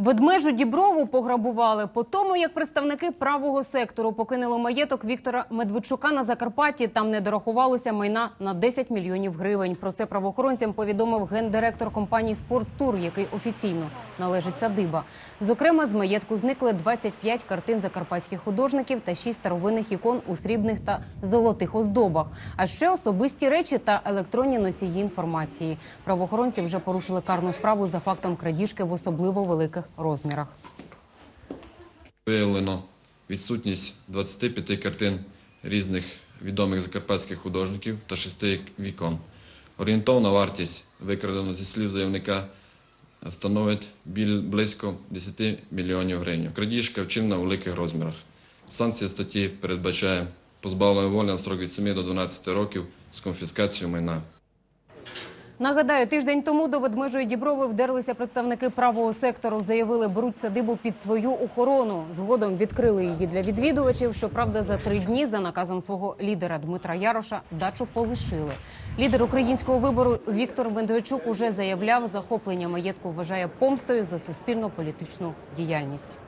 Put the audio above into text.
Ведмежу Діброву пограбували по тому, як представники правого сектору покинули маєток Віктора Медведчука на Закарпатті. Там не дорахувалося майна на 10 мільйонів гривень. Про це правоохоронцям повідомив гендиректор компанії «Спорттур», який офіційно належить Садиба. Зокрема, з маєтку зникли 25 картин закарпатських художників та 6 старовинних ікон у срібних та золотих оздобах. А ще особисті речі та електронні носії інформації. Правоохоронці вже порушили карну справу за фактом крадіжки в особливо великих розмірах. Виявлено відсутність 25 картин різних відомих закарпатських художників та шести вікон. Орієнтовна вартість викрадено зі слів заявника становить близько 10 мільйонів гривень. Крадіжка вчинена у великих розмірах. Санкція статті передбачає позбавлення волі на строк від 7 до 12 років з конфіскацією майна. Нагадаю, тиждень тому до ведмежої Діброви вдерлися представники правого сектору. Заявили, беруть садибу під свою охорону. Згодом відкрили її для відвідувачів. Щоправда, за три дні за наказом свого лідера Дмитра Яроша дачу полишили. Лідер українського вибору Віктор Медведчук уже заявляв, захоплення маєтку вважає помстою за суспільно-політичну діяльність.